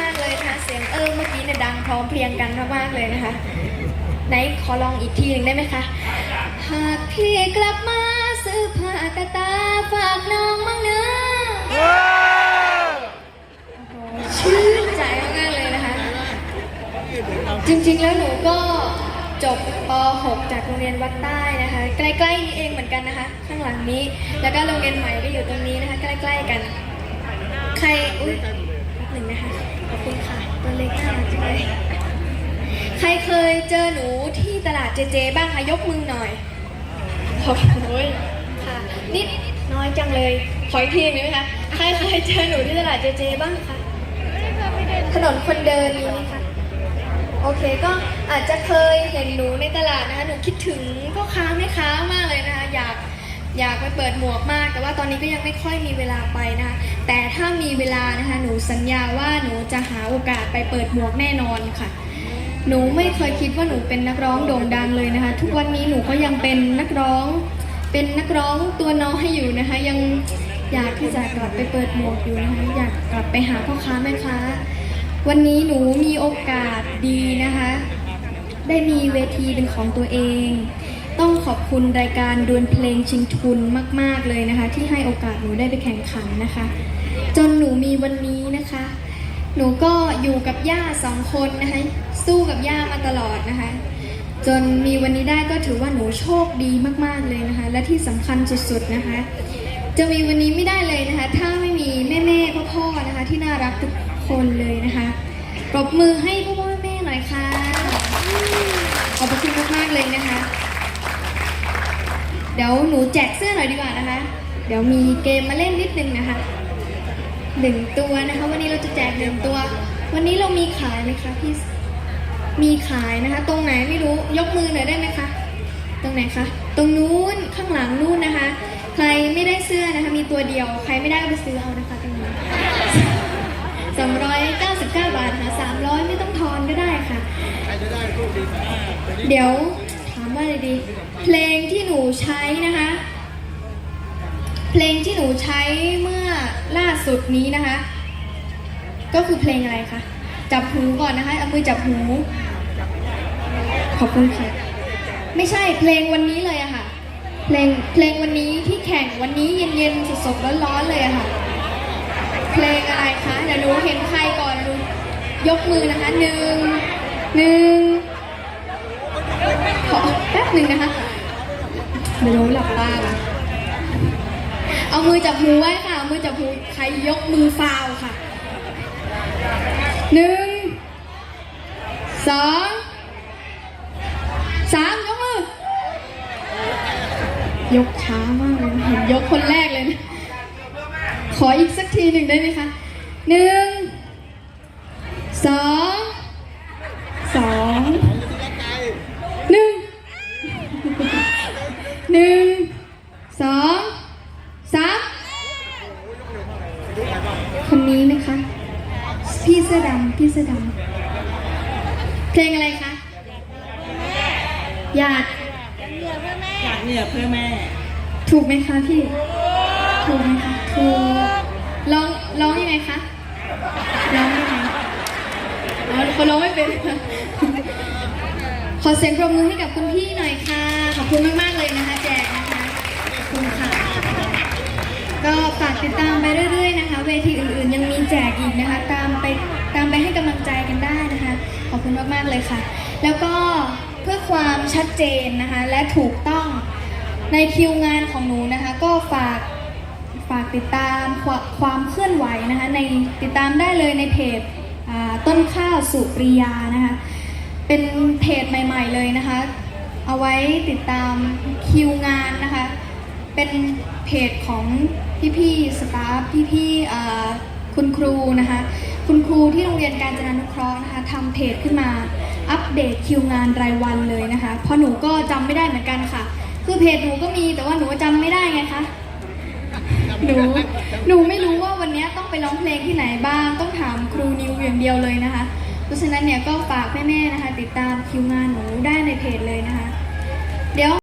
มากๆเลยนะคะเสียงเออเมื่อกี้เนี่ยดังพร้อมเพรียงกันมากๆเลยนะคะ ไหนขอลองอีกทีหนึ่งได้ไหมคะ หากพี่กลับมาซื้อผ้ากระตาฝากน้องมั่งเนื้อะชื่นใจมากๆเลยนะคะ จริงๆแล้วหนูก็จบป .6 จากโรงเรียนวัดใต้นะคะ ใกล้ๆนี่เองเหมือนกันนะคะ ข้างหลังนี้ แล้วก็โรงเรียนใหม่ก็อยู่ตรงนี้นะคะ ใกล้ๆกัน ใคร อุ้ยหนึ่งนะคะ ขอบคุณค่ะ ตัวเล็กน่ารักจังเลย ใครเคยเจอหนูที่ตลาดเจเจบ้างคะยกมือหน่อย ขอบคุณโอ้ยค่ะ นิดน้อยจังเลย ขออีกทีหนึ่งได้ไหมคะ ใครเคยเจอหนูที่ตลาดเจเจบ้างคะ ถนนคนเดินมีไหมคะ โอเคก็อาจจะเคยเห็นหนูในตลาดนะคะ หนูคิดถึงพ่อค้าแม่ค้ามากเลยนะคะ อยาก อยากไปเปิดหมวกมาก แต่ว่าตอนนี้ก็ยังไม่ค่อยมีเวลาไปนะคะแต่ถ้ามีเวลานะคะหนูสัญญาว่าหนูจะหาโอกาสไปเปิดหมวกแน่นอนค่ะ หนูไม่เคยคิดว่าหนูเป็นนักร้องโด่งดังเลยนะคะ ทุกวันนี้หนูก็ยังเป็นนักร้อง เป็นนักร้องตัวน้อยอยู่นะคะ ยังอยากที่จะกลับไปเปิดหมวกอยู่นะคะอยากกลับไปหาพ่อค้าแม่ค้าวันนี้หนูมีโอกาสดีนะคะ ได้มีเวทีเป็นของตัวเอง ต้องขอบคุณรายการดวลเพลงชิงทุนมาก ๆเลยนะคะ ที่ให้โอกาสหนูได้ไปแข่งขันนะคะ จนหนูมีวันนี้นะคะ หนูก็อยู่กับย่าสองคนนะคะ สู้กับย่ามาตลอดนะคะ จนมีวันนี้ได้ก็ถือว่าหนูโชคดีมากๆเลยนะคะ และที่สำคัญสุดๆนะคะ จะมีวันนี้ไม่ได้เลยนะคะ ถ้าไม่มีแม่ๆพ่อๆนะคะ ที่น่ารักทุกคนเลยนะคะปรบมือให้พ่อๆแม่ๆหน่อยค่ะขอบพระคุณมากๆเลยนะคะ เดี๋ยวหนูแจกเสื้อหน่อยดีกว่านะคะ เดี๋ยวมีเกมมาเล่นนิดนึงนะคะหนึ่งตัวนะคะ วันนี้เราจะแจกหนึ่งตัว วันนี้เรามีขายไหมคะพี่มีขายนะคะ ตรงไหนไม่รู้ยกมือหน่อยได้ไหมคะ ตรงไหนคะ ตรงนู้นข้างหลังนู้นนะคะ ใครไม่ได้เสื้อนะคะมีตัวเดียว ใครไม่ได้ก็ไปซื้อเอานะคะตรงนี้สองร้อยเก้าสิบเก้าบาทค่ะสามร้อยไม่ต้องทอนก็ได้ค่ะ เดี๋ยวถามว่าอะไรดี เพลงที่หนูใช้นะคะ เพลงที่หนูใช้เมื่อล่าสุดนี้นะคะ ก็คือเพลงอะไรคะจับหูก่อนนะคะเอามือจับหูขอบคุณค่ะไม่ใช่เพลงวันนี้เลยอะค่ะ เพลงเพลงวันนี้ที่แข่งวันนี้เย็นๆสดๆร้อนๆเลยอะค่ะ เพลงอะไรคะเดี๋ยวหนูเห็นใครก่อนดูยกมือนะคะหนึ่งหนึ่งขอแป๊บหนึ่งนะคะ เดี๋ยวหนูหลับตาก่อนเอามือจับหูไว้ค่ะ มือจับหูใครยกมือฟาวค่ะ หนึ่ง สอง สามยกมือ ยกช้ามากเลยเห็นยกคนแรกเลยนะ ขออีกสักทีหนึ่งได้ไหมคะ หนึ่ง สองสองหนึ่ง หนึ่งสองสามคนนี้ไหมคะ พี่เสื้อดำพี่เสื้อดำเพลงอะไรคะหยาดอยากเนี่ยเพื่อแม่ ถูกไหมคะพี่ ถูกไหมคะ ถูก ร้อง ร้องยังไงคะ ร้องยังไงอ๋อเขาร้องไม่เป็น ขอเสียงปรบมือให้กับคุณพี่หน่อยค่ะ ขอบคุณมาก ๆ เลยนะคะแจกนะคะ ขอบคุณค่ะ ก็ฝากติดตามไปเรื่อย ๆ นะคะ เวทีอื่นๆ ยังมีแจกอีกนะคะ ตามไปตามไปให้กำลังใจกันได้นะคะ ขอบคุณมาก ๆ เลยค่ะ แล้วก็เพื่อความชัดเจนนะคะ และถูกต้องในคิวงานของหนูนะคะ ก็ฝากฝากติดตามควความเคลื่อนไหวนะคะในติดตามได้เลยในเพจต้นข้าวสุปริยานะคะ เป็นเพจใหม่ ๆ เลยนะคะ เอาไว้ติดตามคิวงานนะคะ เป็นเพจของพี่ๆสตาฟพี่ๆคุณครูนะคะ คุณครูที่โรงเรียนการจนานุเคราะห์นะคะทำเพจขึ้นมาอัปเดตคิวงานรายวันเลยนะคะเพราะหนูก็จำไม่ได้เหมือนกันค่ะ คือเพจหนูก็มีแต่ว่าหนูจำไม่ได้ไงคะหนูหนูไม่รู้ว่าวันนี้ต้องไปร้องเพลงที่ไหนบ้าง ต้องถามครูนิวอย่างเดียวเลยนะคะ เพราะฉะนั้นเนี่ยก็ฝากแม่ๆนะคะ ติดตามคิวงานหนูได้ในเพจเลยนะคะ เดี๋ยว